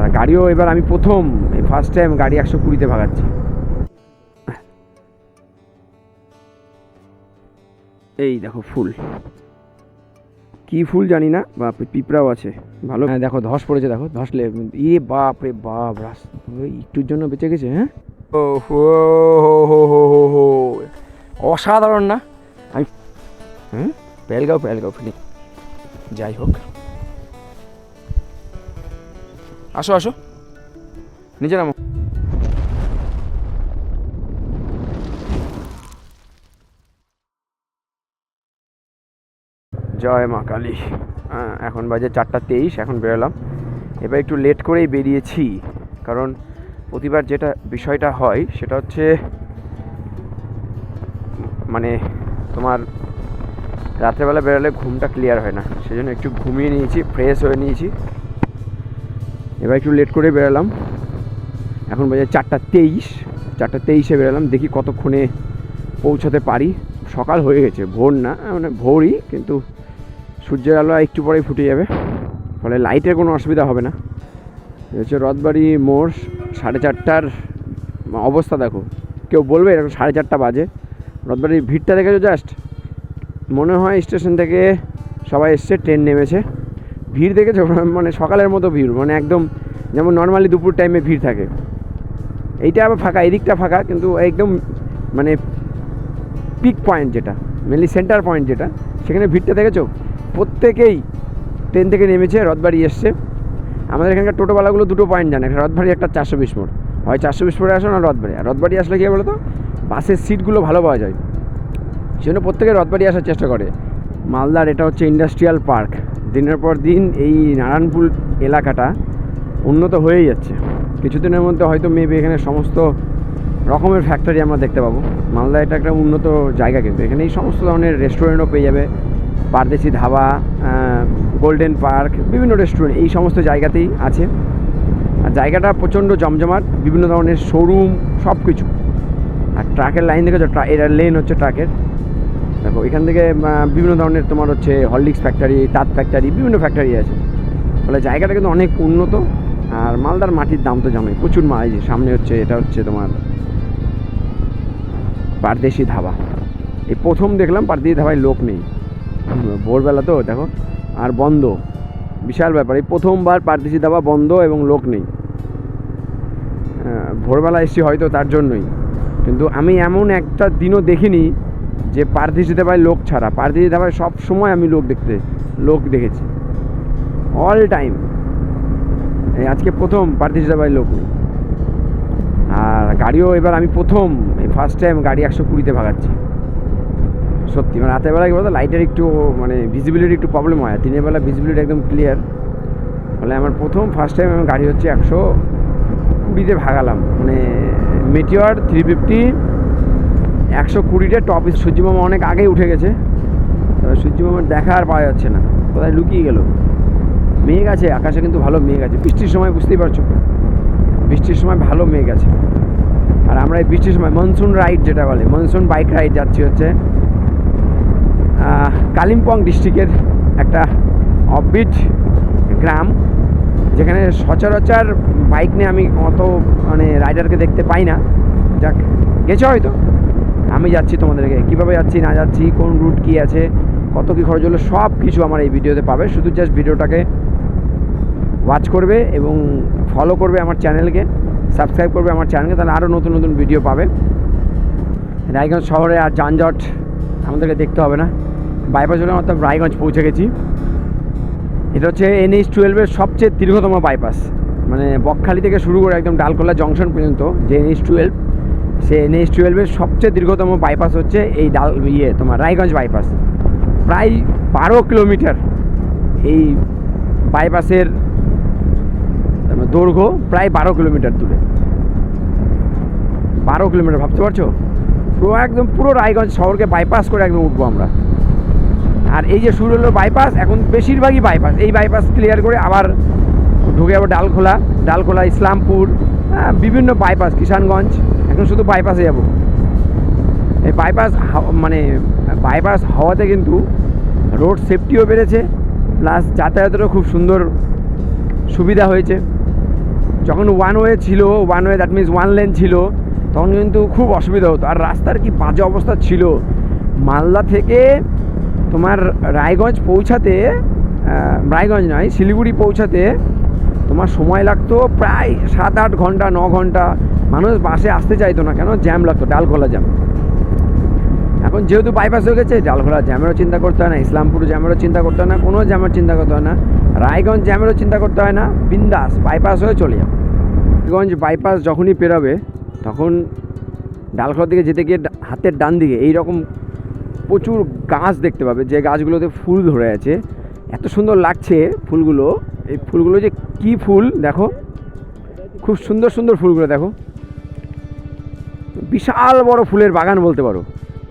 আর গাড়িও এবার আমি প্রথম ফার্স্ট টাইম গাড়ি একশো কুড়িতে ভাগাচ্ছি। এই দেখো ফুল। কি ফুল জানি না বাপ পিঁপড়াও আছে ভালো। হ্যাঁ দেখো ধস পড়েছে দেখো ধসলে ইয়ে বাপ রে বাপ রাস একটুর জন্য বেঁচে গেছে হ্যাঁ? ও হো হো হো হো হো অসাধারণ না? আমি হুম? পেলগাঁও পেলগাঁও ফিলিং যাই হোক। আসো আসো। নিজে নামো। জয় মা কালী। হ্যাঁ, এখন বাজে চারটা তেইশ এখন বেরোলাম। এবার একটু লেট করেই বেরিয়েছি কারণ প্রতিবার যেটা বিষয়টা হয় সেটা হচ্ছে মানে তোমার রাত্রেবেলা বেরোলে ঘুমটা ক্লিয়ার হয় না। সেজন্য একটু ঘুমিয়ে নিয়েছি ফ্রেশ হয়ে নিয়েছি। এবার একটু লেট করে বেরোলাম। এখন বাজে চারটা তেইশ। চারটা তেইশে বেরোলাম, দেখি কতক্ষণে পৌঁছাতে পারি। সকাল হয়ে গেছে, ভোর না মানে ভোরই, কিন্তু সূর্যের আলো একটু পরেই ফুটে যাবে। ফলে লাইটের কোনো অসুবিধা হবে না। হচ্ছে রথবাড়ি, মোড়, সাড়ে চারটার অবস্থা দেখো। কেউ বলবে এরকম সাড়ে চারটা বাজে। রথবাড়ির ভিড়টা দেখেছ জাস্ট মনে হয় স্টেশন থেকে সবাই এসছে ট্রেন নেমেছে। ভিড় দেখেছ? মানে সকালের মতো ভিড় মানে একদম যেমন নর্মালি দুপুর টাইমে ভিড় থাকে। এইটা আবার ফাঁকা, এদিকটা ফাঁকা, কিন্তু একদম মানে পিক পয়েন্ট যেটা মেনলি সেন্টার পয়েন্ট যেটা, সেখানে ভিড়টা দেখেছ? প্রত্যেকেই ট্রেন থেকে নেমেছে, রথবাড়ি এসছে। আমাদের এখানকার টোটোওয়ালাগুলো দুটো পয়েন্ট জানে, একটা রথবাড়ি, একটা চারশো বিশ মোড়। হয় চারশো বিশ মোড়ে আসো না রথবাড়ি। আর রথবাড়ি আসলে কী বলো তো বাসের সিটগুলো ভালো পাওয়া যায়। সেজন্য প্রত্যেকে রথবাড়ি আসার চেষ্টা করে। মালদার এটা হচ্ছে ইন্ডাস্ট্রিয়াল পার্ক দিনের পর দিন এই নারায়ণপুর এলাকাটা উন্নত হয়েই যাচ্ছে। কিছুদিনের মধ্যে হয়তো মেবি এখানে সমস্ত রকমের ফ্যাক্টরি আমরা দেখতে পাবো। মালদা এটা একটা উন্নত জায়গা কিন্তু। এখানে এই সমস্ত ধরনের রেস্টুরেন্টও পেয়ে যাবে। পারদেশি ধাবা গোল্ডেন পার্ক বিভিন্ন রেস্টুরেন্ট এই সমস্ত জায়গাতেই আছে। আর জায়গাটা প্রচণ্ড জমজমাট, বিভিন্ন ধরনের শোরুম সব কিছু আর ট্রাকের লাইন দেখেছ? এর লেন হচ্ছে ট্রাকের দেখো, এখান থেকে বিভিন্ন ধরনের তোমার হচ্ছে হরলিক্স ফ্যাক্টরি তাঁত ফ্যাক্টরি বিভিন্ন ফ্যাক্টরি আছে। ফলে জায়গাটা কিন্তু অনেক উন্নত, আর মালদার মাটির দাম তো জানোই, প্রচুর মাল। যে সামনে হচ্ছে, এটা হচ্ছে তোমার পারদেশি ধাবা। এই প্রথম দেখলাম পারদেশি ধাবায় লোক নেই। ভোরবেলা তো, দেখো, আর বন্ধ। বিশাল ব্যাপার, এই প্রথমবার পারদেশি ধাবা বন্ধ এবং লোক নেই। ভোরবেলা এসছি হয়তো তার জন্যই। কিন্তু আমি এমন একটা দিনও দেখিনি যে পারদেশি ধাবায় লোক ছাড়া পারদেশি ধাবায় সব সময় আমি লোক দেখতে, লোক দেখেছি। অল টাইম আজকে প্রথম পারদেশি ধাবায় লোক। নেই আর গাড়িও এবার আমি প্রথম ফার্স্ট টাইম গাড়ি একশো কুড়িতে ভাগাচ্ছি। সত্যি মানে রাতের কি বলতো লাইটের একটু মানে ভিজিবিলিটি একটু প্রবলেম হয় দিনের বেলা ভিজিবিলিটি একদম ক্লিয়ার ফলে আমার প্রথম ফার্স্ট টাইম আমার গাড়ি হচ্ছে একশো কুড়িতে ভাগালাম। মানে মেটিওর থ্রি ফিফটি একশো কুড়িটা টপ সূর্যমামা অনেক আগেই উঠে গেছে। সূর্যমামার দেখা আর পাওয়া যাচ্ছে না। কোথায় লুকিয়ে গেল? মেঘ আছে, আকাশে কিন্তু ভালো মেঘ আছে। বৃষ্টির সময় বুঝতেই পারছ। বৃষ্টির সময় ভালো মেঘ আছে। আর আমরা এই বৃষ্টির সময় মনসুন রাইড যেটা বলে মনসুন বাইক রাইড যাচ্ছি হচ্ছে কালিম্পং ডিস্ট্রিক্টের একটা অফবিট গ্রাম। যেখানে সচরাচর বাইক নিয়ে আমি অত মানে রাইডারকে দেখতে পাই না। যাক, গেছো হয়তো। আমি যাচ্ছি তোমাদেরকে। কীভাবে যাচ্ছি, না যাচ্ছি, কোন রুট কী আছে, কত কী খরচ হলো, সব কিছু আমার এই ভিডিওতে পাবে। শুধু জাস্ট ভিডিওটাকে ওয়াচ করবে এবং ফলো করবে আমার চ্যানেলকে সাবস্ক্রাইব করবে আমার চ্যানেলকে তাহলে আরও নতুন নতুন ভিডিও পাবে। রায়গঞ্জ শহরে আর যানজট আমাদেরকে দেখতে হবে না। বাইপাস হলে অর্থাৎ রায়গঞ্জ পৌঁছে গেছি। এটা হচ্ছে এন এইচ টুয়েলভের সবচেয়ে দীর্ঘতম বাইপাস মানে বকখালি থেকে শুরু করে একদম ডালকোলা জংশন পর্যন্ত যে এন এইচ টুয়েলভ সে এনএইচ টুয়েলভের সবচেয়ে দীর্ঘতম বাইপাস হচ্ছে এই ডাল ইয়ে তোমার রায়গঞ্জ বাইপাস প্রায় বারো কিলোমিটার এই বাইপাসের দৈর্ঘ্য প্রায় বারো কিলোমিটার দূরে। বারো কিলোমিটার ভাবতে পারছ? পুরো একদম পুরো রায়গঞ্জ শহরকে বাইপাস করে একদম উঠবো আমরা। আর এই যে শুরু হলো বাইপাস এখন বেশিরভাগই বাইপাস এই বাইপাস ক্লিয়ার করে আবার ঢুকে যাব ডালখোলা। ডালখোলা ইসলামপুর হ্যাঁ, বিভিন্ন বাইপাস কিষানগঞ্জ। এখন শুধু বাইপাসে যাব। এই বাইপাস মানে বাইপাস হওয়াতে কিন্তু রোড সেফটিও বেড়েছে প্লাস যাতায়াতেরও খুব সুন্দর সুবিধা হয়েছে। যখন ওয়ান ওয়ে ছিল one way that means one lane ছিল, তখন কিন্তু খুব অসুবিধা হতো। আর রাস্তার কি বাজে অবস্থা ছিল? মালদা থেকে তোমার রায়গঞ্জ পৌঁছাতে রায়গঞ্জ নয়, শিলিগুড়ি পৌঁছাতে তোমার সময় লাগতো প্রায় সাত আট ঘণ্টা, ন ঘণ্টা। মানুষ বাসে আসতে চাইতো না, কেন? জ্যাম লাগতো ডালখোলা জ্যাম। এখন যেহেতু বাইপাস হয়ে গেছে ডালখোলা জ্যামেরও চিন্তা করতে হয় না, ইসলামপুর জ্যামেরও চিন্তা করতে হয় না, কোনো জ্যামের চিন্তা করতে হয় না, রায়গঞ্জ জ্যামেরও চিন্তা করতে হয় না, বিন্দাস বাইপাস হয়ে চলে যাবে রায়গঞ্জ বাইপাস যখনই পেরোবে, তখন ডালখোলার দিকে যেতে গিয়ে হাতের ডান দিকে এই রকম প্রচুর গাছ দেখতে পাবে, যে গাছগুলোতে ফুল ধরে আছে। এত সুন্দর লাগছে ফুলগুলো, এই ফুলগুলো যে কি ফুল, দেখো। খুব সুন্দর সুন্দর ফুলগুলো, দেখো। বিশাল বড় ফুলের বাগান বলতে পারো।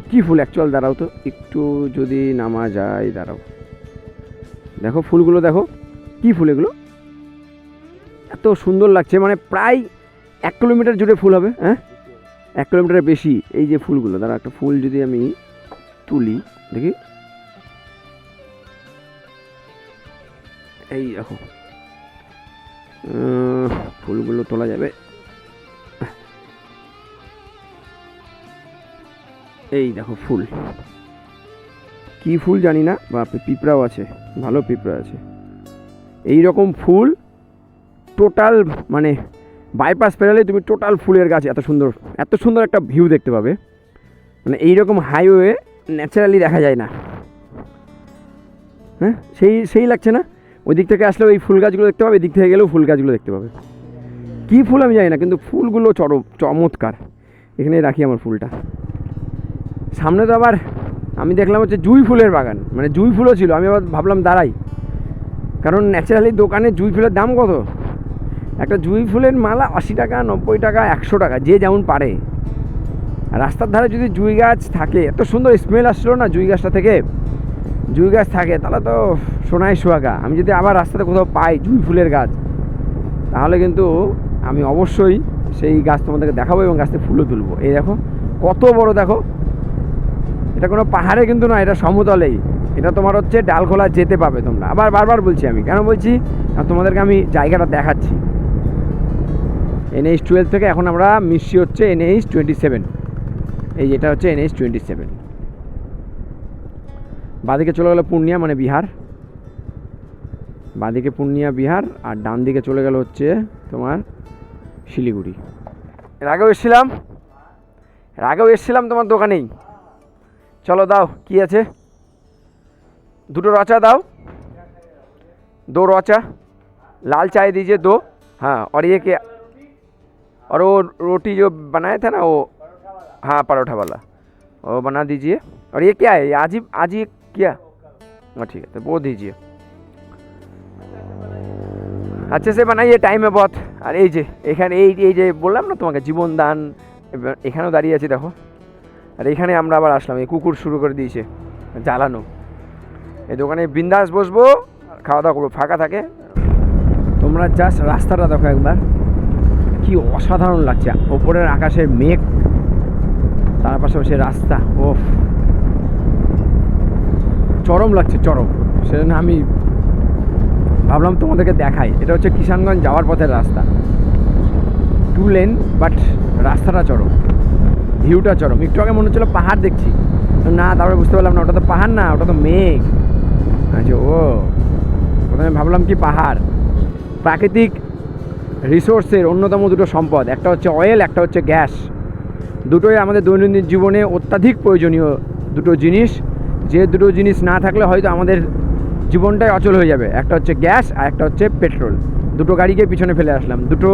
কি ফুল অ্যাকচুয়াল দাঁড়াও তো, একটু যদি নামা যায়, দাঁড়াও। দেখো ফুলগুলো, দেখো। কি ফুল এগুলো? এত সুন্দর লাগছে মানে প্রায় এক কিলোমিটার জুড়ে ফুল হবে হ্যাঁ? এক কিলোমিটারের বেশি এই যে ফুলগুলো। দাঁড়া একটা ফুল যদি আমি তুলি, দেখি। এই দেখো। ফুলগুলো তোলা যাবে। এই দেখো ফুল। কি ফুল জানি না বা পিঁপড়াও আছে, ভালো পিঁপড়া আছে। এই রকম ফুল টোটাল মানে বাইপাস পেরালে তুমি টোটাল ফুলের গাছ এত সুন্দর এত সুন্দর একটা ভিউ দেখতে পাবে। মানে এই রকম হাইওয়ে ন্যাচারালি দেখা যায় না। হ্যাঁ সেই সেই লাগছে না? ওই দিক থেকে আসলেও এই ফুল গাছগুলো দেখতে পাবে, এদিক থেকে গেলেও ফুল গাছগুলো দেখতে পাবে। কী ফুল আমি জানি না, কিন্তু ফুলগুলো চরম, চমৎকার। এখানে রাখি আমার ফুলটা। সামনে তো আবার আমি দেখলাম হচ্ছে জুঁই ফুলের বাগান। মানে জুঁই ফুলও ছিল, আমি আবার ভাবলাম দাঁড়াই। কারণ ন্যাচারালি দোকানে জুঁই ফুলের দাম কত? একটা জুঁই ফুলের মালা আশি টাকা, নব্বই টাকা, একশো টাকা, যে যেমন পারে। রাস্তার ধারে যদি জুঁই গাছ থাকে, এত সুন্দর স্মেল আসছিল না জুঁই গাছটা থেকে? জুঁই গাছ থাকে, তাহলে তো সোনায় সোহাগা। আমি যদি আবার রাস্তাতে কোথাও পাই জুঁই ফুলের গাছ, তাহলে কিন্তু আমি অবশ্যই সেই গাছ তোমাদেরকে দেখাবো এবং গাছতে ফুলও তুলবো। এই দেখো, কত বড় দেখো। এটা কোনো পাহাড়ে কিন্তু না, এটা সমতলেই। এটা তোমার হচ্ছে ডালখোলা যেতে পাবে তোমরা। আবার বারবার বলছি আমি, কেন বলছি? তোমাদেরকে আমি জায়গাটা দেখাচ্ছি। এনএইচ টুয়েলভ থেকে এখন আমরা মিশছি হচ্ছে এনএইচ টোয়েন্টি সেভেন। এই যেটা হচ্ছে এনএইচ টোয়েন্টি সেভেন। বাঁদিকে চলে গেলো পূর্ণিয়া মানে বিহার। বাঁদিকে পূর্ণিয়া, বিহার, আর ডান দিকে চলে গেল হচ্ছে তোমার শিলিগুড়ি। এর আগেও এসেছিলাম এর আগেও এসেছিলাম তোমার দোকানেই। চলো দাও কি আছে দুটো রচা দাও दो रोचा लाल चाय दीजिए दो हाँ और ये क्या और वो रोटी जो बनाया था ना वो हाँ परोठा वाला वो बना दीजिए और ये क्या है ये आज ही आज ही किया हाँ ठीक है तो वो दीजिए अच्छे से बनाइए টাইম है बहुत আর এই যে এখানে এই এই যে বললাম না তোমাকে জীবন দান এবার এখানেও দাঁড়িয়ে আছি দেখো আর এখানে আমরা আবার আসলাম, এই কুকুর শুরু করে দিয়েছে, জ্বালানো। এই দোকানে বিন্দাস বসবো খাওয়া দাওয়া করব, ফাঁকা থাকে। তোমরা জাস্ট রাস্তাটা দেখো একবার। কি অসাধারণ লাগছে, ওপরের আকাশের মেঘ, তার পাশাপাশি রাস্তা ও চরম লাগছে, চরম। সেজন্য আমি ভাবলাম তোমাদেরকে দেখাই। এটা হচ্ছে কিষানগঞ্জ যাওয়ার পথের রাস্তা। টু লেন, বাট রাস্তাটা চরম। ভিউটা চরম। একটু আগে মনে হচ্ছিল পাহাড় দেখছি। না, তারপরে বুঝতে পারলাম না, ওটা তো পাহাড় না, ওটা তো মেঘ। আচ্ছা ও প্রথমে ভাবলাম কি পাহাড়? প্রাকৃতিক রিসোর্সের অন্যতম দুটো সম্পদ, একটা হচ্ছে অয়েল, একটা হচ্ছে গ্যাস। দুটোই আমাদের দৈনন্দিন জীবনে অত্যাধিক প্রয়োজনীয় দুটো জিনিস। যে দুটো জিনিস না থাকলে হয়তো আমাদের জীবনটাই অচল হয়ে যাবে। একটা হচ্ছে গ্যাস আর একটা হচ্ছে পেট্রোল। দুটো গাড়িকে পিছনে ফেলে আসলাম। দুটো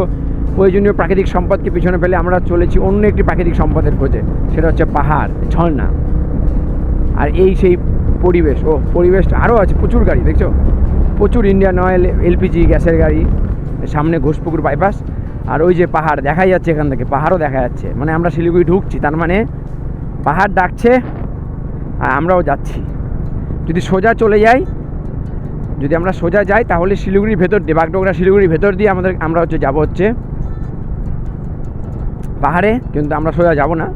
প্রয়োজনীয় প্রাকৃতিক সম্পদকে পিছনে ফেলে আমরা চলেছি অন্য একটি প্রাকৃতিক সম্পদের খোঁজে, সেটা হচ্ছে পাহাড়, ঝর্ণা। আর এই সেই পরিবেশ, ও পরিবেশটা আরও আছে, প্রচুর গাড়ি, দেখছ? প্রচুর ইন্ডিয়ান অয়েল এলপিজি গ্যাসের গাড়ি, সামনে ঘোষপুকুর বাইপাস আর ওই যে পাহাড় দেখাই যাচ্ছে এখান থেকে, পাহাড়ও দেখা যাচ্ছে। মানে আমরা শিলিগুড়ি ঢুকছি, তার মানে পাহাড় ডাকছে, আর আমরাও যাচ্ছি। যদি সোজা চলে যাই, যদি আমরা সোজা যাই, তাহলে শিলিগুড়ির ভেতর দিয়ে, বাগডোগরা শিলিগুড়ির ভেতর দিয়ে আমাদের, আমরা হচ্ছে যাব হচ্ছে পাহাড়ে, কিন্তু আমরা সোজা যাব না।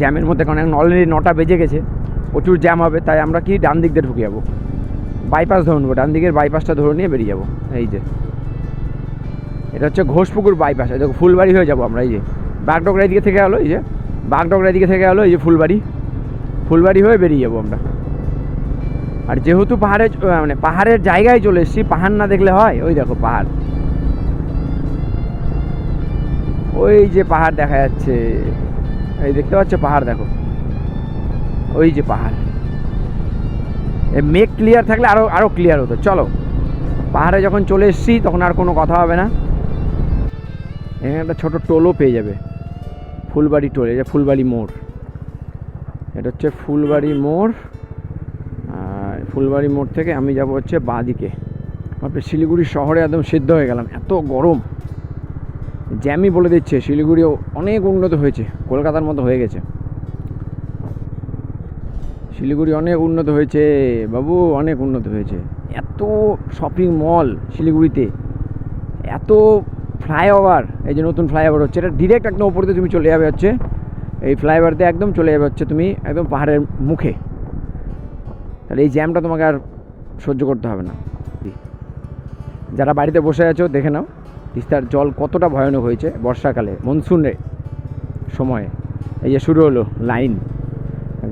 জ্যামের মধ্যে, কারণ এখন অলরেডি নটা বেজে গেছে, প্রচুর জ্যাম হবে, তাই আমরা কি ডান দিক দিয়ে ঢুকে যাব। বাইপাস ধরে নেব, ডান দিকের বাইপাসটা ধরে নিয়ে বেরিয়ে যাব, এই যে। এটা হচ্ছে ঘোষপুকুর বাইপাস এই দেখো, ফুলবাড়ি হয়ে যাব আমরা, এই যে। বাগডগরা দিকে থেকে গেলো, এই যে। বাগডগরা দিকে থেকে গেলো, এই যে ফুলবাড়ি। ফুলবাড়ি হয়ে বেরিয়ে যাব আমরা। আর যেহেতু পাহাড়ে মানে পাহাড়ের জায়গায় চলে এসেছি, পাহাড় না দেখলে হয়, ওই দেখো পাহাড়। ওই যে পাহাড় দেখা যাচ্ছে। এই দেখতে পাচ্ছ পাহাড় দেখো। ওই যে পাহাড়। মেঘ ক্লিয়ার থাকলে আরও আরও ক্লিয়ার হতো। চলো, পাহাড়ে যখন চলে এসেছি তখন আর কোনো কথা হবে না। এখানে একটা ছোটো টোলও পেয়ে যাবে। ফুলবাড়ি টোল যে ফুলবাড়ি মোড়। এটা হচ্ছে ফুলবাড়ি মোড়। আর ফুলবাড়ি মোড় থেকে আমি যাব হচ্ছে বাঁদিকে তারপরে শিলিগুড়ি শহরে একদম সিদ্ধ হয়ে গেলাম। এত গরম। জ্যামই বলে দিচ্ছে, শিলিগুড়িও অনেক উন্নত হয়েছে, কলকাতার মতো হয়ে গেছে। শিলিগুড়ি অনেক উন্নত হয়েছে, বাবু অনেক উন্নত হয়েছে। এত শপিং মল শিলিগুড়িতে, এত ফ্লাইওভার এই যে নতুন ফ্লাইওভার হচ্ছে, এটা ডিরেক্ট একদম ওপর দিয়ে তুমি চলে যাবে হচ্ছে, এই ফ্লাইওভার দিয়ে একদম চলে যাবে হচ্ছে তুমি একদম পাহাড়ের মুখে। তাহলে এই জ্যামটা তোমাকে আর সহ্য করতে হবে না। যারা বাড়িতে বসে আছো, দেখে নাও। তিস্তার জল কতটা ভয়ানক হয়েছে বর্ষাকালে? মনসুনে সময়ে। এই যে শুরু হলো লাইন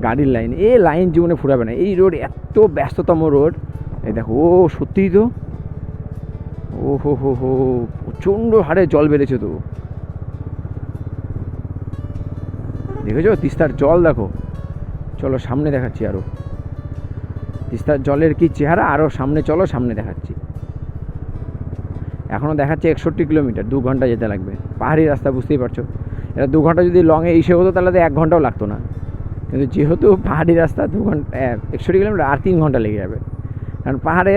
গাড়ির লাইন এ লাইন জীবনে ফুরাবে না। এই রোড এত ব্যস্ততম রোড এই দেখো, ও, সত্যিই তো? ও, হো হো হো, প্রচণ্ড হারে জল বেড়েছে তো। দেখেছ? তিস্তার জল দেখো। চলো সামনে দেখাচ্ছি আরও তিস্তার জলের কি চেহারা? আরও সামনে, চলো সামনে দেখাচ্ছি। এখনও দেখাচ্ছে একষট্টি কিলোমিটার, দু ঘণ্টা যেতে লাগবে। পাহাড়ি রাস্তা, বুঝতেই পারছ? এটা দু ঘণ্টা যদি লংয়ে এসে হতো, তাহলে তো এক ঘন্টাও লাগতো না। কিন্তু যেহেতু পাহাড়ি রাস্তা, দু ঘণ্টা একষট্টি কিলোমিটার, আর তিন ঘণ্টা লেগে যাবে। কারণ পাহাড়ে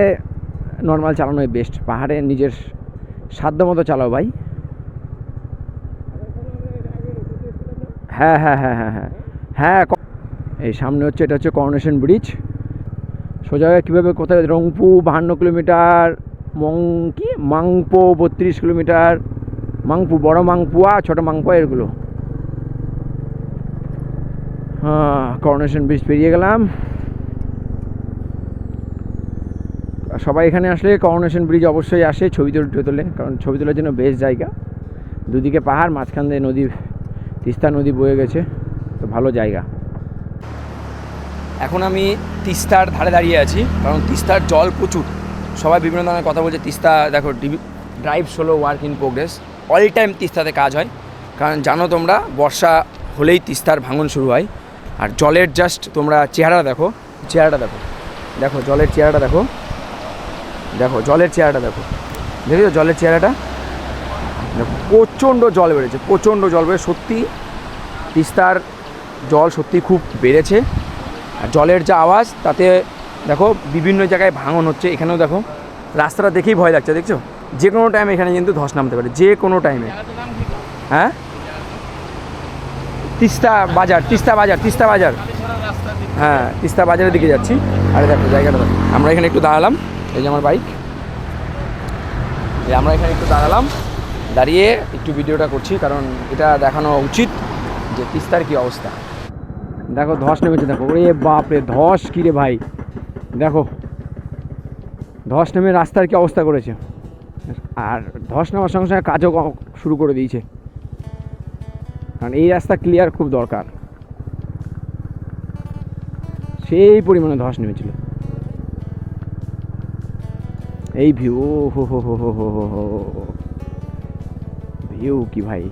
নর্মাল চালানোই বেস্ট পাহাড়ে নিজের সাধ্য মতো চালাও ভাই। হ্যাঁ হ্যাঁ হ্যাঁ হ্যাঁ হ্যাঁ। হ্যাঁ এই সামনে হচ্ছে, এটা হচ্ছে করোনেশন ব্রিজ সোজা কীভাবে কোথায়? রংপু বাহান্ন কিলোমিটার। মং কি মাংপো বত্রিশ কিলোমিটার, মাংপু, বড় মাংপুয়া ছোটো মাংপুয়া এগুলো হ্যাঁ করোনেশন ব্রিজ পেরিয়ে গেলাম। সবাই এখানে আসলে করোনেশন ব্রিজ অবশ্যই আসে ছবি তুলতে তোলে, কারণ ছবি তোলার জন্য বেশ জায়গা। দুদিকে পাহাড়, মাঝখান দিয়ে নদী, তিস্তা নদী বয়ে গেছে, তো ভালো জায়গা। এখন আমি তিস্তার ধারে দাঁড়িয়ে আছি, কারণ তিস্তার জল প্রচুর। সবাই বিভিন্ন ধরনের কথা বলছে। তিস্তা দেখো drive solo work in progress all time তিস্তাতে কাজ হয়। কারণ জানো তোমরা বর্ষা হলেই তিস্তার ভাঙন শুরু হয়। আর জলের জাস্ট তোমরা চেহারা দেখো চেহারাটা দেখো। দেখো জলের চেহারাটা দেখো। দেখো জলের চেহারাটা দেখো। দেখেছ জলের চেহারাটা? দেখো, প্রচণ্ড জল বেড়েছে প্রচণ্ড জল বেড়ে সত্যি তিস্তার জল সত্যি খুব বেড়েছে। আর জলের যা আওয়াজ তাতে দেখো, বিভিন্ন জায়গায় ভাঙন হচ্ছে, এখানেও দেখো। রাস্তাটা দেখেই ভয় লাগছে, দেখছ? যে কোনো টাইমে এখানে কিন্তু ধস নামতে পারে, যে কোনো টাইমে হ্যাঁ? তিস্তা বাজার তিস্তা বাজার তিস্তা বাজার। হ্যাঁ তিস্তা বাজারের দিকে যাচ্ছি। আরে দেখো, জায়গাটা আমরা এখানে একটু দাঁড়ালাম, এই যে আমার বাইক এই আমরা এখানে একটু দাঁড়ালাম, দাঁড়িয়ে একটু ভিডিওটা করছি, কারণ এটা দেখানো উচিত যে তিস্তার কি অবস্থা। দেখো, ধস নেমেছে, দেখো। ওরে বাপরে, ধস, কী রে ভাই? দেখো, ধস নেমে রাস্তার কি অবস্থা করেছে? আর ধস নেওয়ার সঙ্গে সঙ্গে কাজও শুরু করে দিয়েছে। কারণ এই রাস্তা ক্লিয়ার খুব দরকার। সেই পরিমাণে ধস নেমেছিল। এই ভিউ হো হো হো হো হো হো ভিউ কি ভাই?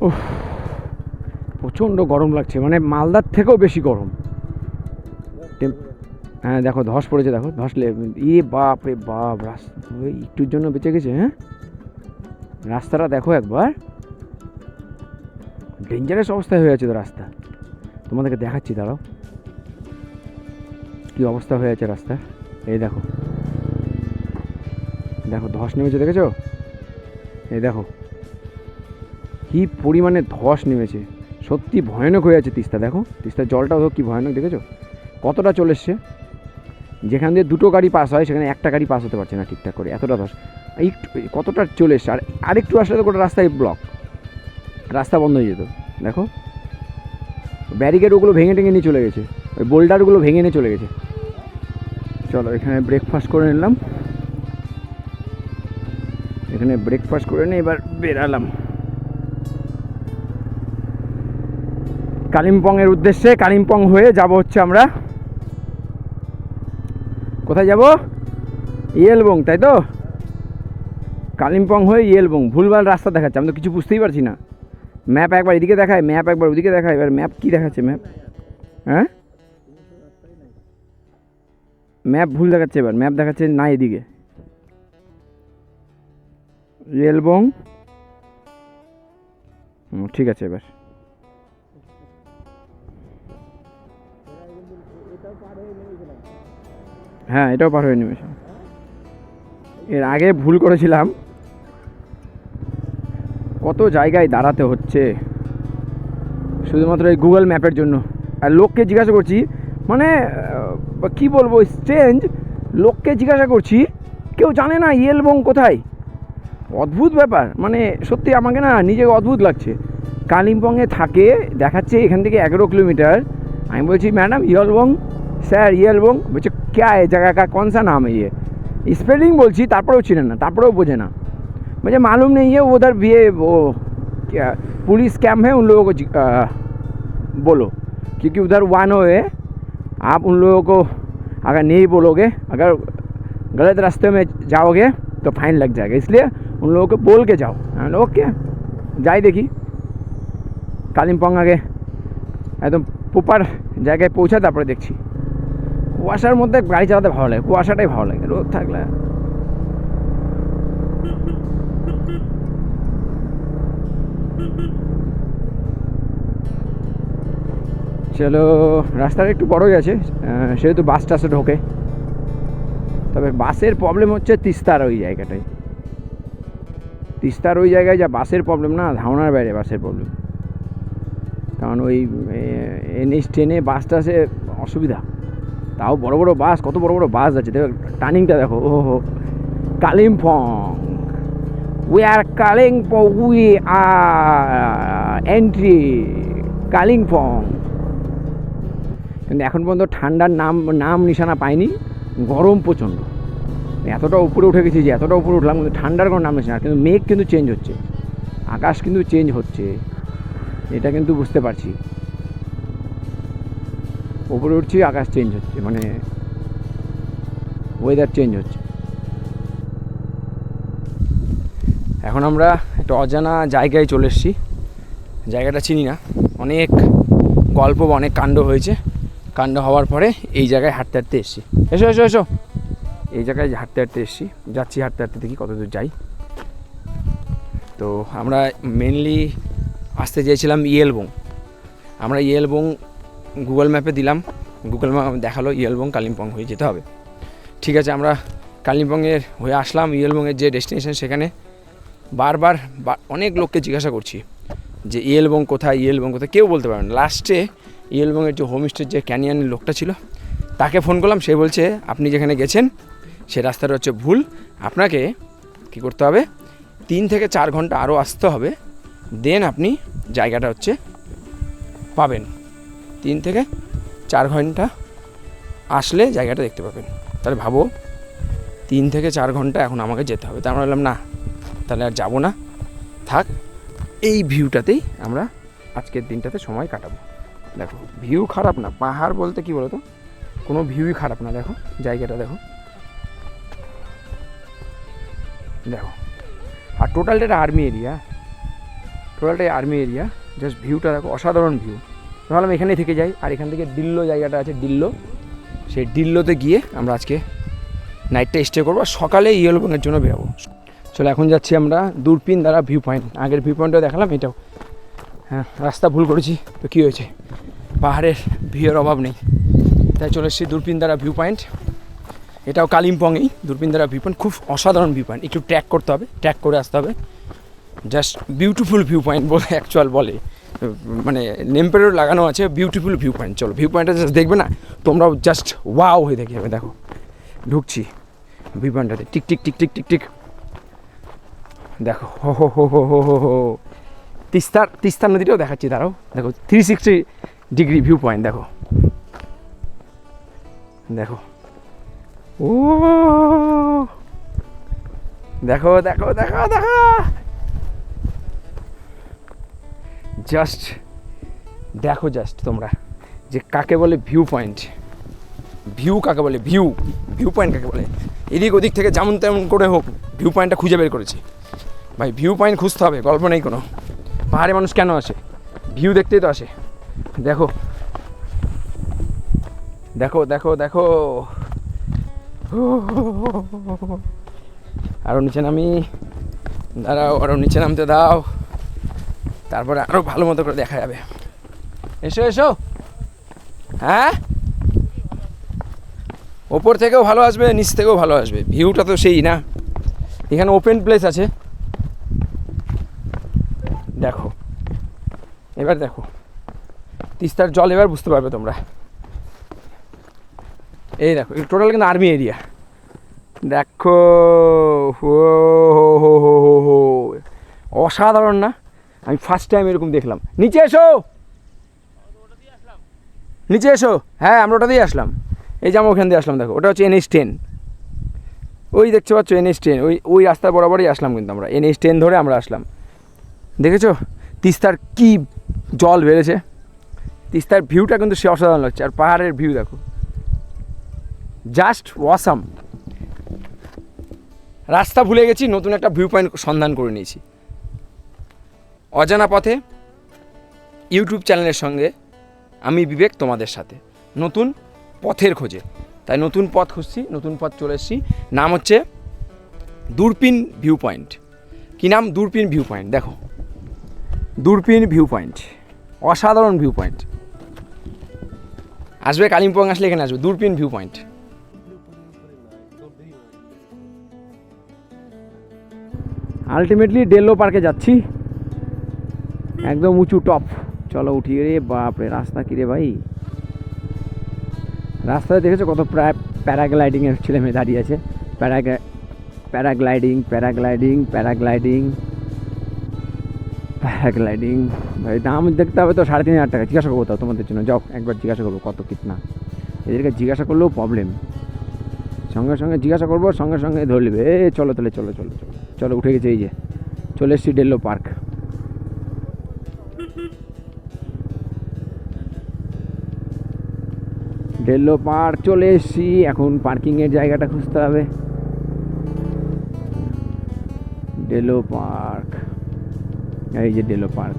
উফ। প্রচণ্ড গরম লাগছে মানে মালদার থেকেও বেশি গরম। হ্যাঁ দেখো ধস পড়েছে দেখো ধস লে ই বাপ রে বাপ রাস্তা একটুর জন্য বেঁচে গেছে হ্যাঁ? রাস্তাটা দেখো একবার। ডেঞ্জারাস অবস্থায় হয়ে আছে তো রাস্তা। তোমাদেরকে দেখাচ্ছি দাঁড়াও। কী অবস্থা হয়ে আছে রাস্তা এই দেখো। দেখো ধস নেমেছে দেখেছ? এই দেখো। কী পরিমাণে ধস নেমেছে। সত্যি ভয়ানক হয়ে আছে তিস্তা, দেখো। তিস্তার জলটাও কী ভয়ানক, দেখেছ? কতটা চলে এসছে? যেখান দিয়ে দুটো গাড়ি পাস হয়, সেখানে একটা গাড়ি পাস হতে পারছে না ঠিকঠাক করে, এতটা ধস। একটু, কতটা চলে এসছে? আর আরেকটু আসলে তো গোটা রাস্তায় ব্লক রাস্তা বন্ধ হয়ে যেত, দেখো। ব্যারিকেড ওগুলো ভেঙে টেঙে নিয়ে চলে গেছে। ওই বোল্ডারগুলো ভেঙে নিয়ে চলে গেছে। চলো, এখানে ব্রেকফাস্ট করে নিলাম। এখানে ব্রেকফাস্ট করে নিয়ে এবার বেরালাম। কালিম্পংয়ের উদ্দেশ্যে কালিম্পং হয়ে যাব হচ্ছে আমরা। কোথায় যাব? ইয়েলবং তাই তো? কালিম্পং হয়ে ইয়েলবং। ভুলভাল রাস্তা দেখাচ্ছে আমি তো কিছু বুঝতেই পারছি না। ম্যাপ একবার এদিকে দেখায় ম্যাপ একবার ওদিকে দেখায় এবার ম্যাপ কী দেখাচ্ছে ম্যাপ? হ্যাঁ? ম্যাপ ভুল দেখাচ্ছে এবার ম্যাপ দেখাচ্ছে না এদিকে। হুম, ঠিক আছে এবার। হ্যাঁ এটাও পার হয়ে নেমেছে এর আগে ভুল করেছিলাম। কত জায়গায় দাঁড়াতে হচ্ছে? শুধুমাত্র এই গুগল ম্যাপের জন্য। আর লোককে জিজ্ঞাসা করছি মানে কি বলব স্ট্রেঞ্জ লোককে জিজ্ঞাসা করছি, কেউ জানে না ইয়েলবং কোথায়? অদ্ভুত ব্যাপার মানে সত্যি আমাকে না নিজেকে অদ্ভুত লাগছে। কালিম্পংয়ে থাকে, দেখাচ্ছে এখান থেকে এগারো কিলোমিটার। আমি বলছি, ম্যাডাম ইয়েলবং স্যার ইয়েলবং বলছে क्या है? जगह का कौन सा नाम है ये? स्पेलिंग बोल ची तापड़ो चिन्हना तापड़ो बोझे ना। मुझे मालूम नहीं है उधर भी ये वो क्या पुलिस कैम्प है उन लोगों को आ, बोलो। क्योंकि उधर वन है आप उन लोगों को अगर नहीं बोलोगे अगर गलत रास्ते में जाओगे तो फाइन लग जाएगा। इसलिए उन लोगों को बोल के जाओ। हाँ, ओके जाए देखी। कालिम्पोंग आगे एकदम पुपर जाके पूछा था पर देखी। কুয়াশার মধ্যে গাড়ি চালাতে ভালো লাগে কুয়াশাটাই ভালো লাগে রোদ থাকলে চলো রাস্তাটা একটু বড়ই আছে সেহেতু বাস টাসে ঢোকে তবে বাসের প্রবলেম হচ্ছে তিস্তার ওই জায়গাটায় তিস্তার ওই জায়গায় যা বাসের প্রবলেম না ধারণার বাইরে বাসের প্রবলেম কারণ ওই এনএইচ টেনে বাস টাসে অসুবিধা তাও বড় বড় বাস, কত বড় বড় বাস আছে, দেখো টার্নিংটা দেখো ও হো Kalimpong. We are Kalimpong we are entry Kalimpong কিন্তু এখন পর্যন্ত ঠান্ডার নাম নাম নিশানা পাইনি, গরম প্রচণ্ড। এতটা উপরে উঠে গেছি যে, এতটা উপরে উঠলাম, কিন্তু ঠান্ডার কোনো নাম নিশানা, কিন্তু মেঘ কিন্তু চেঞ্জ হচ্ছে, আকাশ কিন্তু চেঞ্জ হচ্ছে, এটা কিন্তু বুঝতে পারছি। উপরে উঠছি, আকাশ চেঞ্জ হচ্ছে মানে ওয়েদার চেঞ্জ হচ্ছে। এখন আমরা একটা অজানা জায়গায় চলে এসেছি। জায়গাটা চিনি না। অনেক গল্প বা অনেক কাণ্ড হয়েছে। কাণ্ড হওয়ার পরে এই জায়গায় হাঁটতে হাঁটতে এসেছি। এসো এসো এসো। এই জায়গায় হাঁটতে হাঁটতে এসেছি। যাচ্ছি হাঁটতে হাঁটতে দেখি কত দূর যাই। তো আমরা মেনলি আসতে চেয়েছিলাম ইয়েলবং। আমরা ইয়েলবং গুগল ম্যাপে দিলাম। গুগল ম্যাপ দেখাল ইয়েলবং কালিম্পং হয়ে যেতে হবে। ঠিক আছে, আমরা কালিম্পংয়ের হয়ে আসলাম ইয়েলবংয়ের যে ডেস্টিনেশন সেখানে। বারবার অনেক লোককে জিজ্ঞাসা করছি যে ইয়েলবং কোথায় ইয়েলবং কোথায়? কেউ বলতে পারে না। লাস্টে ইয়েলবংয়ের যে হোমস্টের যে ক্যানিয়ানের লোকটা ছিল, তাকে ফোন করলাম। সে বলছে, আপনি যেখানে গেছেন, সে রাস্তাটা হচ্ছে ভুল। আপনাকে কী করতে হবে? তিন থেকে চার ঘণ্টা আরও আসতে হবে। দেন আপনি জায়গাটা হচ্ছে পাবেন। তিন থেকে চার ঘণ্টা আসলে জায়গাটা দেখতে পাবেন। তাহলে ভাবো, তিন থেকে চার ঘণ্টা এখন আমাকে যেতে হবে। তার বললাম, না, তাহলে আর যাব না। থাক, এই ভিউটাতেই আমরা আজকের দিনটাতে সময় কাটাবো। দেখো, ভিউ খারাপ না। পাহাড় বলতে কি বলতো? কোনো ভিউই খারাপ না। দেখো, জায়গাটা দেখো। দেখো, আর টোটালটা আর্মি এরিয়া টোটালটাই আর্মি এরিয়া জাস্ট ভিউটা দেখো, অসাধারণ ভিউ ভাবলাম এখানেই থেকে যাই। আর এখান থেকে ডিল্লো জায়গাটা আছে, ডিল্লো। সেই ডিল্লোতে গিয়ে আমরা আজকে নাইটটা স্টে করব। আর সকালে ইয়েলোবনের জন্য বেরোবো। চলো, এখন যাচ্ছি আমরা দূরপিন দ্বারা ভিউ পয়েন্ট আগের ভিউ পয়েন্টও দেখালাম, এটাও। হ্যাঁ রাস্তা ভুল করেছি। তো কী হয়েছে? পাহাড়ের ভিউয়ের অভাব নেই। তাই চলে এসেছি দূরপিন দ্বারা ভিউ পয়েন্ট এটাও কালিম্পংয়েই দূরপিন দ্বারা ভিউ পয়েন্ট খুব অসাধারণ ভিউ পয়েন্ট একটু ট্র্যাক করতে হবে। ট্র্যাক করে আসতে হবে। জাস্ট বিউটিফুল ভিউ পয়েন্ট বলে অ্যাকচুয়াল বলে। মানে নেমপেরও লাগানো আছে বিউটিফুল ভিউ পয়েন্ট চলো ভিউ পয়েন্টটা জাস্ট দেখবে না? তোমরাও জাস্ট ওয়াও হয়ে দেখে যাবে, দেখো। ঢুকছি view পয়েন্টটাতে tick tick tick tick tick tick. দেখো, হো হো হো হো হো হো তিস্তার তিস্তা নদীটাও দেখাচ্ছি, দাঁড়াও। দেখো three sixty degree view point দেখো। দেখো। ও! দেখো দেখো দেখো দেখো! জাস্ট দেখো জাস্ট তোমরা যে কাকে বলে ভিউ পয়েন্ট ভিউ কাকে বলে? ভিউ ভিউ পয়েন্ট কাকে বলে? এদিক ওদিক থেকে যেমন তেমন করে হোক ভিউ পয়েন্টটা খুঁজে বের করেছি। ভাই ভিউ পয়েন্ট খুঁজতে হবে, গল্প নেই কোনো। পাহাড়ে মানুষ কেন আসে? ভিউ দেখতেই তো আসে। দেখো। দেখো দেখো দেখো। আরও নিচে নামি। দাঁড়াও আরও নিচে নামতে দাও। তারপরে আরও ভালো মতো করে দেখা যাবে। এসো এসো। হ্যাঁ? ওপর থেকেও ভালো আসবে, নিচ থেকেও ভালো আসবে। ভিউটা তো সেই না। এখানে ওপেন প্লেস আছে। দেখো। এবার দেখো। তিস্তার জল এবার বুঝতে পারবে তোমরা। এই দেখো টোটাল কিন্তু আর্মি এরিয়া দেখো। হো হো হো হো হো। অসাধারণ না? আমি ফার্স্ট টাইম এরকম দেখলাম। নিচে এসো! নিচে এসো! হ্যাঁ আমরা ওটা দিয়ে আসলাম। এই যে আমরা ওখান দিয়ে আসলাম, দেখো। ওটা হচ্ছে এনএইচ টেন ওই দেখতে পাচ্ছ এনএইচ টেন ওই ওই রাস্তা বরাবরই আসলাম কিন্তু আমরা। এনএইচ টেন ধরে আমরা আসলাম। দেখেছ? তিস্তার কি জল বেড়েছে। তিস্তার ভিউটা কিন্তু সে অসাধারণ লাগছে। আর পাহাড়ের ভিউ দেখো। জাস্ট ওয়াসাম রাস্তা ভুলে গেছি, নতুন একটা ভিউ পয়েন্ট সন্ধান করে নিয়েছি। অজানা পথে ইউটিউব চ্যানেলের সঙ্গে আমি বিবেক তোমাদের সাথে। নতুন পথের খোঁজে। তাই নতুন পথ খুঁজছি, নতুন পথ চলে এসেছি। নাম হচ্ছে দূরপিন ভিউ পয়েন্ট কী নাম? দূরপিন ভিউ পয়েন্ট দেখো। দূরপিন ভিউ পয়েন্ট অসাধারণ ভিউ পয়েন্ট আসবে কালিম্পং, আসলে এখানে আসবে। Durpin view point ultimately Deolo পার্কে যাচ্ছি। একদম উঁচু টপ চলো উঠি। রে বাপরে, রাস্তা কিরে ভাই? রাস্তায় দেখেছ কত প্রায় প্যারাগ্লাইডিংয়ের ছেলে মেয়ে দাঁড়িয়ে আছে? প্যারাগ্লা প্যারাগ্লাইডিং প্যারাগ্লাইডিং প্যারাগ্লাইডিং প্যারাগ্লাইডিং ভাই দাম দেখতে হবে তো সাড়ে তিন হাজার টাকা। জিজ্ঞাসা করব তো তোমাদের জন্য। যাও, একবার জিজ্ঞাসা করব কত কিতনা এদেরকে জিজ্ঞাসা করলেও প্রবলেম সঙ্গে সঙ্গে জিজ্ঞাসা করব, সঙ্গে সঙ্গে ধরে নেবে এ, চলো তাহলে, চলো চলো চলো। চলো, উঠে গেছে, এই যে। চলে এসছি ডেল্লো পার্ক ডেল্লো পার্ক চলে এসছি। এখন পার্কিংয়ের জায়গাটা খুঁজতে হবে। ডেলো পার্ক এই যে ডেলো পার্ক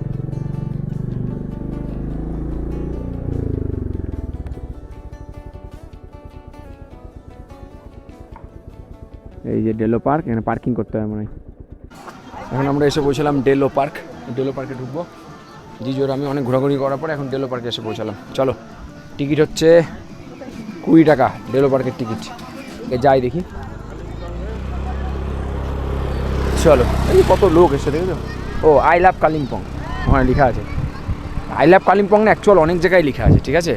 এই যে ডেলো পার্ক এখানে পার্কিং করতে হবে মনে এখন আমরা এসে পৌঁছালাম ডেলো পার্ক ডেলো পার্কে ঢুকবো। জিজোর আমি অনেক ঘোরাঘুরি করার পরে এখন ডেলো পার্কে এসে পৌঁছালাম। চলো, টিকিট হচ্ছে কুড়ি টাকা ডেলো পার্কের টিকিট এ যাই দেখি। চলো। এই কত লোক এসে দেখেছ? ও আই লাভ কালিম্পং ওখানে লেখা আছে। আই লাভ কালিম্পং না অ্যাকচুয়াল অনেক জায়গায় লেখা আছে, ঠিক আছে?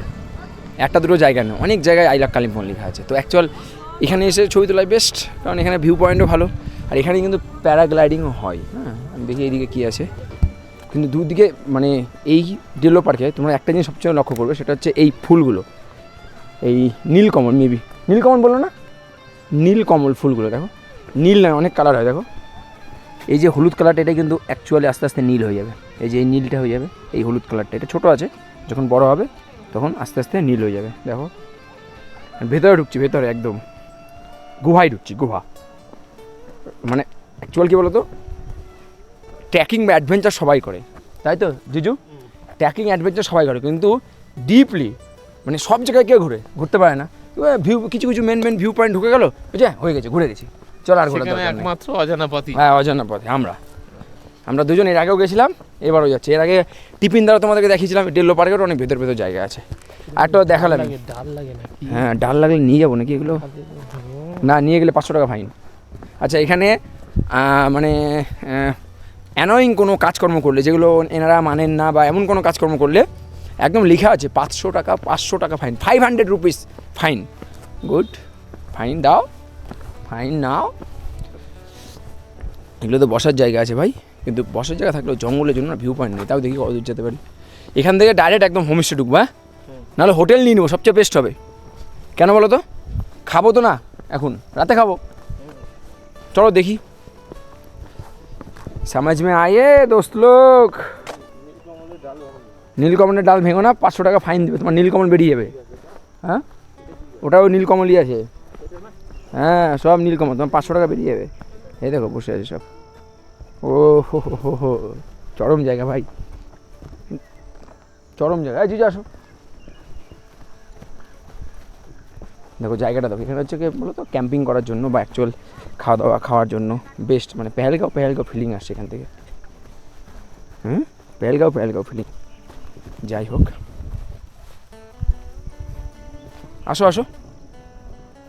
একটা দুটো জায়গা না, অনেক জায়গায় আই লাভ কালিম্পং লেখা আছে। তো অ্যাকচুয়াল এখানে এসে ছবি তোলাই বেস্ট কারণ এখানে ভিউ পয়েন্টও ভালো। আর এখানে কিন্তু প্যারাগ্লাইডিংও হয় হ্যাঁ? আমি দেখি এইদিকে কী আছে। কিন্তু দুদিকে মানে এই ডেলো পার্কে তোমরা একটা জিনিস সবচেয়ে লক্ষ্য করবে, সেটা হচ্ছে এই ফুলগুলো। এই নীলকমল মেবি নীলকমল বলল না? নীলকমল ফুলগুলো দেখো। নীল নয় অনেক কালার হয় দেখো। এই যে হলুদ কালারটা এটা কিন্তু অ্যাকচুয়ালি আস্তে আস্তে নীল হয়ে যাবে। এই যে এই নীলটা হয়ে যাবে এই হলুদ কালারটা এটা ছোটো আছে। যখন বড় হবে তখন আস্তে আস্তে নীল হয়ে যাবে দেখো। ভেতরে ঢুকছি ভেতরে একদম। গুহায় ঢুকছি গুহা। মানে অ্যাকচুয়াল কী বলো তো ট্র্যাকিং বা অ্যাডভেঞ্চার সবাই করে। তাই তো জিজু? ট্র্যাকিং অ্যাডভেঞ্চার সবাই করে। কিন্তু ডিপলি মানে সব জায়গায় কেউ ঘুরে ঘুরতে পারে না। ভিউ কিছু কিছু মেন মেন ভিউ পয়েন্ট ঢুকে গেলো বুঝে হয়ে গেছে ঘুরে গেছি। চল আর দরকার একমাত্র অজানা পথই। হ্যাঁ অজানা পথে আমরা। আমরা দুজন এর আগেও গেছিলাম এবারও যাচ্ছি। এর আগে টিফিন দ্বারা তোমাদেরকে দেখিয়েছিলাম ডেল্লো পার্কের অনেক ভেতর ভেতর জায়গা আছে। আর তো দেখালাম। লাগে ডাল লাগে নাকি? হ্যাঁ ডাল লাগলে নিয়ে যাব নাকি এগুলো? না নিয়ে গেলে পাঁচশো টাকা ফাইন। আচ্ছা এখানে মানে অ্যানোয়িং কোনো কাজকর্ম করলে যেগুলো এনারা মানেন না বা এমন কোনো কাজকর্ম করলে একদম লেখা আছে পাঁচশো টাকা পাঁচশো টাকা fine five hundred rupees fine good fine দাও ফাইন নাও। এগুলো তো বসার জায়গা আছে ভাই কিন্তু বসার জায়গা থাকলেও জঙ্গলের জন্য ভিউ পয়েন্ট নেই তাও দেখি কত দূর যেতে পারি। এখান থেকে ডাইরেক্ট একদম হোমস্টে ঢুকবো হ্যাঁ? নাহলে হোটেল নিয়ে নেব সবচেয়ে বেস্ট হবে। কেন বলো তো? খাব তো না এখন রাতে খাব। চলো দেখি। সমাজ মে আয়ে দোস্ত লোক। নীলকমলের ডাল ভেঙো না, পাঁচশো টাকা ফাইন দেবে, তোমার নীলকমল বেরিয়ে যাবে। হ্যাঁ? ওটাও নীলকমলই আছে। হ্যাঁ সব নীলকমল, তোমার পাঁচশো টাকা বেরিয়ে যাবে। এই দেখো, বসে আছে সব। ও হো হো হো চরম জায়গা ভাই। চরম জায়গা। এই, জিজু আসো। দেখো, জায়গাটা দেখো, এখানে হচ্ছে কি বলতো, ক্যাম্পিং করার জন্য বা অ্যাকচুয়াল খাওয়া দাওয়া খাওয়ার জন্য বেস্ট মানে পেহেলগাঁও পেহেলগাঁও ফিলিং আসছে এখান থেকে। হুম? পেহেলগাঁও পেহেলগাঁও ফিলিং যাই হোক। আসো আসো।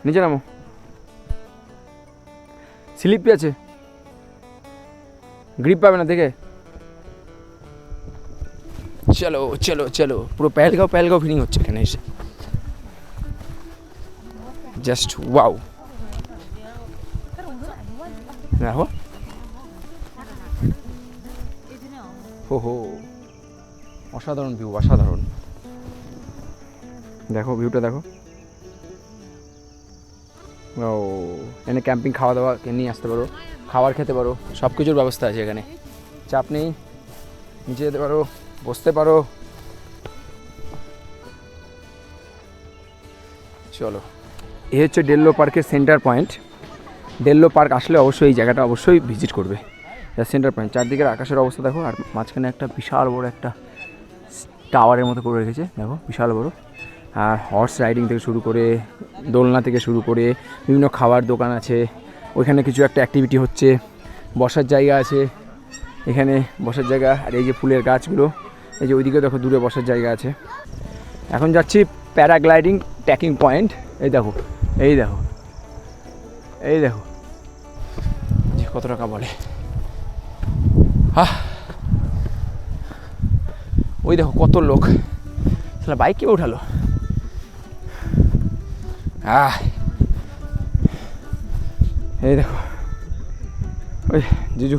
নিচে নামো। স্লিপি আছে। গ্রিপ পাবে না দেখে। চলো চলো চলো। পুরো পেহেলগাঁও পেহেলগাঁও ফিলিং হচ্ছে এখানে এসে। জাস্ট ওয়াও দেখো হো হো। অসাধারণ ভিউ অসাধারণ। দেখো ভিউটা দেখো। ও এখানে ক্যাম্পিং খাওয়া দাওয়া নিয়ে আসতে পারো, খাবার খেতে পারো সব কিছুর ব্যবস্থা আছে এখানে। চাপ নেই নিচে যেতে পারো, বসতে পারো। চলো। এ হচ্ছে ডেল্লো পার্কের সেন্টার পয়েন্ট ডেল্লো পার্ক আসলে অবশ্যই এই জায়গাটা অবশ্যই ভিজিট করবে। সেন্টার পয়েন্ট চারদিকের আকাশের অবস্থা দেখো, আর মাঝখানে একটা বিশাল বড় একটা টাওয়ারের মতো করে রেখেছে। দেখো, বিশাল বড়। আর হর্স রাইডিং থেকে শুরু করে, দোলনা থেকে শুরু করে বিভিন্ন খাবার দোকান আছে। ওইখানে কিছু একটা অ্যাক্টিভিটি হচ্ছে। বসার জায়গা আছে। এখানে বসার জায়গা আর এই যে ফুলের গাছগুলো, এই যে ওইদিকে দেখো দূরে বসার জায়গা আছে। এখন যাচ্ছি প্যারাগ্লাইডিং ট্যাকিং পয়েন্ট। এই দেখো এই দেখো এই দেখো। কত টাকা বলে। আহ! ওই দেখো কত লোক। তাহলে বাইক কে উঠালো? আহ। এই দেখো। ওই জিজু,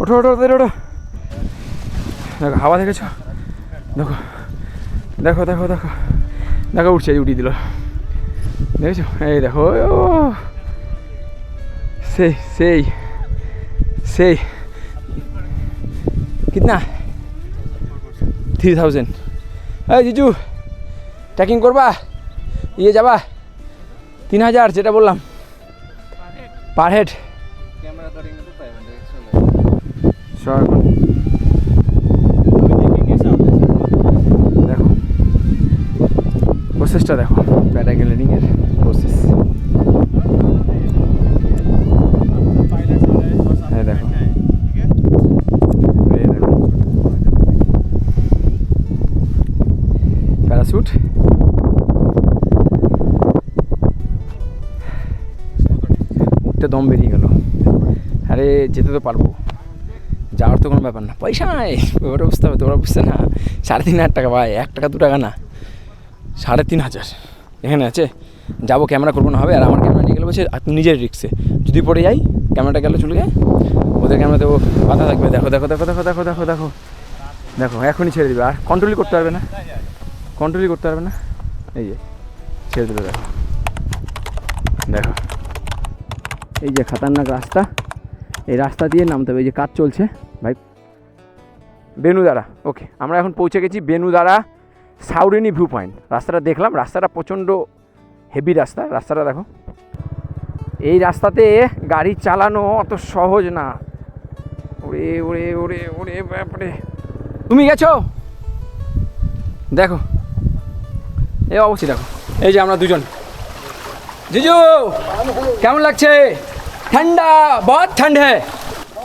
ওঠো ওঠো ওঠো ওঠো। দেখো, হাওয়া দেখেছ? দেখো দেখো দেখো দেখো। দেখো, উঠছে উঠিয়ে দিল। দেখেছ? এই দেখো ও। সেই সেই সেই। কিতনা? থ্রি থাউজেন্ড এই জিজু ট্রেকিং করবা? ইয়ে যাবা? তিন হাজার যেটা বললাম। পার হেড দেখো প্রসেসটা দেখো। প্যারাগ্লাইডিংয়ের প্রসেস দম বেরিয়ে গেল। আরে যেতে তো পারব। যাওয়ার তো কোনো ব্যাপার না। পয়সা নাই। ওটা বুঝতে হবে, তোমরা বুঝতে না। সাড়ে তিন হাজার টাকা, ভাই, এক টাকা দু টাকা না। সাড়ে তিন হাজার। এখানে আছে। যাব, ক্যামেরা করব না হবে। আর আমার ক্যামেরা নিয়ে গেলে বলছে নিজের রিক্সে যদি পড়ে যাই, ক্যামেরাটা গেলে চলে যায়। ওদের ক্যামেরাতে ও পাতা থাকবে। দেখো দেখো দেখো দেখো দেখো দেখো দেখো। দেখো, এখনই ছেড়ে দিবে। আর কন্ট্রোলই করতে পারবে না। কন্ট্রোলই করতে পারবে না। এই যে, ছেড়ে দিল, দেখো। দেখো। এই যে খাতারনাক রাস্তা, এই রাস্তা দিয়ে নামতে হবে, এই যে কাজ চলছে। ভাই, বেনুদারা, ওকে, আমরা এখন পৌঁছে গেছি বেনুদারা সাউরিনি ভিউ পয়েন্ট রাস্তাটা দেখলাম, রাস্তাটা প্রচণ্ড হেভি রাস্তা, রাস্তাটা দেখো। এই রাস্তাতে গাড়ি চালানো অত সহজ না। ওরে ওরে ওরে ওরে ব্যাপারে তুমি গেছো? দেখো। এই অবশ্যই দেখো। এই যে আমরা দুজন। জিজু কেমন লাগছে? ঠান্ডা বহুত ঠান্ড। হ্যাঁ